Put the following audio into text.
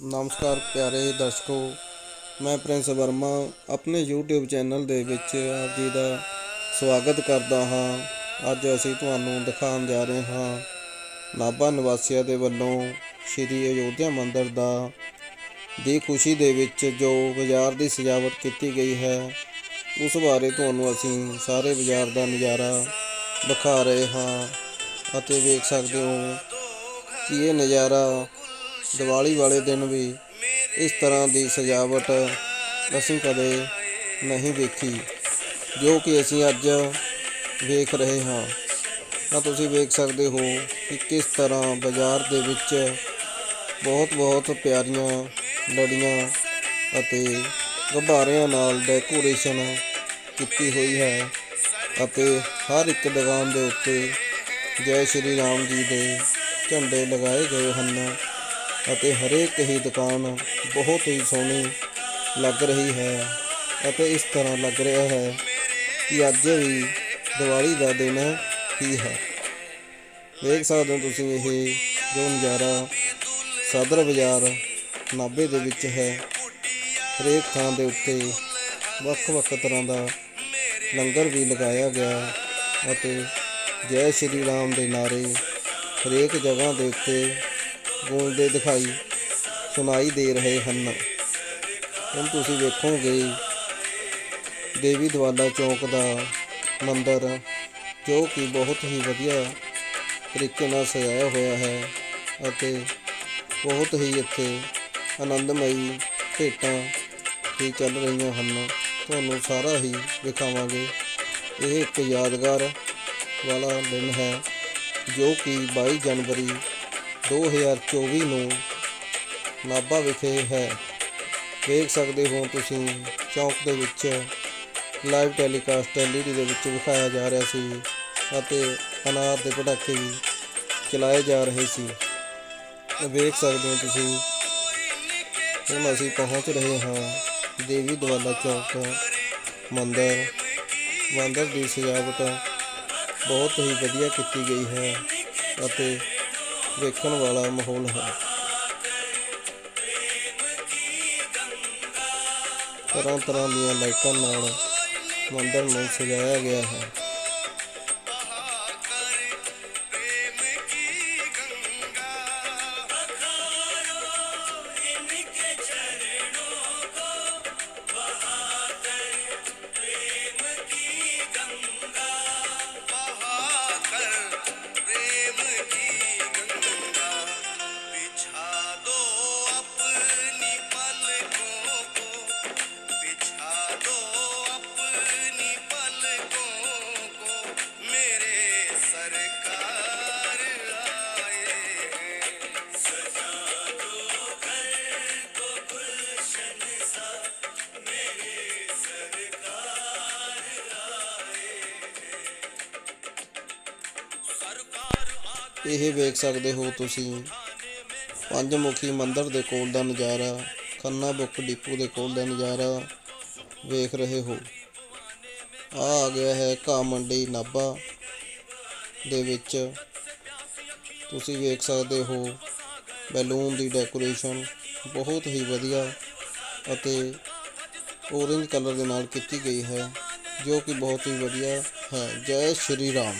ਨਮਸਕਾਰ ਪਿਆਰੇ ਦਰਸ਼ਕੋ, ਮੈਂ ਪ੍ਰਿੰਸ ਵਰਮਾ, ਆਪਣੇ YouTube ਚੈਨਲ ਦੇ ਵਿੱਚ ਆਪ ਜੀ ਦਾ ਸਵਾਗਤ ਕਰਦਾ ਹਾਂ। ਅੱਜ ਅਸੀਂ ਤੁਹਾਨੂੰ ਦਿਖਾਉਣ ਜਾ ਰਹੇ ਹਾਂ ਨਾਭਾ ਨਿਵਾਸੀਆਂ ਦੇ ਵੱਲੋਂ ਸ਼੍ਰੀ ਅਯੋਧਿਆ ਮੰਦਿਰ ਦਾ ਦੀ ਖੁਸ਼ੀ ਦੇ ਵਿੱਚ ਜੋ ਬਾਜ਼ਾਰ ਦੀ ਸਜਾਵਟ ਕੀਤੀ ਗਈ ਹੈ, ਉਸ ਬਾਰੇ ਤੁਹਾਨੂੰ ਅਸੀਂ ਸਾਰੇ ਬਾਜ਼ਾਰ ਦਾ ਨਜ਼ਾਰਾ ਦਿਖਾ ਰਹੇ ਹਾਂ ਅਤੇ ਵੇਖ ਸਕਦੇ ਹੋ ਕਿ ਇਹ ਨਜ਼ਾਰਾ ਦੀਵਾਲੀ ਵਾਲੇ ਦਿਨ ਵੀ ਇਸ ਤਰ੍ਹਾਂ ਦੀ ਸਜਾਵਟ ਅਸੀਂ ਕਦੇ ਨਹੀਂ ਵੇਖੀ ਜੋ ਕਿ ਅਸੀਂ ਅੱਜ ਵੇਖ ਰਹੇ ਹਾਂ। ਤਾਂ ਤੁਸੀਂ ਵੇਖ ਸਕਦੇ ਹੋ ਕਿ ਕਿਸ ਤਰ੍ਹਾਂ ਬਾਜ਼ਾਰ ਦੇ ਵਿੱਚ ਬਹੁਤ ਬਹੁਤ ਪਿਆਰੀਆਂ ਲੜੀਆਂ ਅਤੇ ਗੁਬਾਰਿਆਂ ਨਾਲ ਡੈਕੋਰੇਸ਼ਨ ਕੀਤੀ ਹੋਈ ਹੈ ਅਤੇ ਹਰ ਇੱਕ ਦੁਕਾਨ ਦੇ ਉੱਤੇ ਜੈ ਸ਼੍ਰੀ ਰਾਮ ਜੀ ਦੇ ਝੰਡੇ ਲਗਾਏ ਗਏ ਹਨ। ਅਤੇ ਹਰੇਕ ਹੀ ਦੁਕਾਨ ਬਹੁਤ ਹੀ ਸੋਹਣੀ ਲੱਗ ਰਹੀ ਹੈ ਅਤੇ ਇਸ ਤਰ੍ਹਾਂ ਲੱਗ ਰਿਹਾ ਹੈ ਕਿ ਅੱਜ ਵੀ ਦੀਵਾਲੀ ਦਾ ਦਿਨ ਹੀ ਹੈ। ਵੇਖ ਸਕਦੇ ਹੋ ਤੁਸੀਂ ਇਹ ਜੋ ਨਜ਼ਾਰਾ ਸਦਰ ਬਾਜ਼ਾਰ ਨਾਭੇ ਦੇ ਵਿੱਚ ਹੈ। ਹਰੇਕ ਥਾਂ ਦੇ ਉੱਤੇ ਵੱਖ-ਵੱਖ ਤਰ੍ਹਾਂ ਦਾ ਲੰਗਰ ਵੀ ਲਗਾਇਆ ਗਿਆ ਅਤੇ ਜੈ ਸ਼੍ਰੀ ਰਾਮ ਦੇ ਨਾਰੇ ਹਰੇਕ ਜਗ੍ਹਾ ਦੇ ਉੱਤੇ ਗੂੰਜਦੇ ਦਿਖਾਈ ਸੁਣਾਈ ਦੇ ਰਹੇ ਹਨ। ਹੁਣ ਤੁਸੀਂ ਵੇਖੋਗੇ ਦੇਵੀ ਦਵਾਲਾ ਚੌਂਕ ਦਾ ਮੰਦਰ, ਜੋ ਕਿ ਬਹੁਤ ਹੀ ਵਧੀਆ ਤਰੀਕੇ ਨਾਲ ਸਜਾਇਆ ਹੋਇਆ ਹੈ ਅਤੇ ਬਹੁਤ ਹੀ ਇੱਥੇ ਆਨੰਦਮਈ ਭੇਟਾਂ ਵੀ ਚੱਲ ਰਹੀਆਂ ਹਨ। ਤੁਹਾਨੂੰ ਸਾਰਾ ਹੀ ਦਿਖਾਵਾਂਗੇ। ਇਹ ਇੱਕ ਯਾਦਗਾਰ ਵਾਲਾ ਦਿਨ ਹੈ, ਜੋ ਕਿ 22 ਜਨਵਰੀ 2024 ਨੂੰ ਨਾਭਾ ਵਿਖੇ ਹੈ। ਵੇਖ ਸਕਦੇ ਹੋ ਤੁਸੀਂ, ਚੌਂਕ ਦੇ ਵਿੱਚ ਲਾਈਵ ਟੈਲੀਕਾਸਟ ਐਲਈਡੀ ਦੇ ਵਿੱਚ ਵਿਖਾਇਆ ਜਾ ਰਿਹਾ ਸੀ ਅਤੇ ਅਨਾਰ ਦੇ ਪਟਾਕੇ ਵੀ ਚਲਾਏ ਜਾ ਰਹੇ ਸੀ। ਵੇਖ ਸਕਦੇ ਹੋ ਤੁਸੀਂ, ਹੁਣ ਅਸੀਂ ਪਹੁੰਚ ਰਹੇ ਹਾਂ ਦੇਵੀ ਦਵਾਲਾ ਚੌਕ, ਮੰਦਰ। ਮੰਦਰ ਦੀ ਸਜਾਵਟ ਬਹੁਤ ਹੀ ਵਧੀਆ ਕੀਤੀ ਗਈ ਹੈ ਅਤੇ ਵੇਖਣ ਵਾਲਾ ਮਾਹੌਲ ਹੈ। ਤਰ੍ਹਾਂ ਤਰ੍ਹਾਂ ਦੀਆਂ ਲਾਈਟਾਂ ਨਾਲ ਮੰਦਰ ਨੂੰ ਸਜਾਇਆ ਗਿਆ ਹੈ। ਇਹ ਵੇਖ ਸਕਦੇ ਹੋ ਤੁਸੀਂ। ਪੰਜ ਮੁਖੀ ਮੰਦਿਰ ਦੇ ਕੋਲ ਦਾ ਨਜ਼ਾਰਾ, ਖੰਨਾ ਬੁੱਕ ਡਿਪੂ ਦੇ ਕੋਲ ਦਾ ਨਜ਼ਾਰਾ ਵੇਖ ਰਹੇ ਹੋ। ਆ ਆ ਗਿਆ ਹੈ ਘਾਹ ਮੰਡੀ ਨਾਭਾ ਦੇ ਵਿੱਚ। ਤੁਸੀਂ ਵੇਖ ਸਕਦੇ ਹੋ ਬੈਲੂਨ ਦੀ ਡੈਕੋਰੇਸ਼ਨ ਬਹੁਤ ਹੀ ਵਧੀਆ ਅਤੇ ਔਰੇਂਜ ਕਲਰ ਦੇ ਨਾਲ ਕੀਤੀ ਗਈ ਹੈ, ਜੋ ਕਿ ਬਹੁਤ ਹੀ ਵਧੀਆ ਹੈ। ਜੈ ਸ਼੍ਰੀ ਰਾਮ।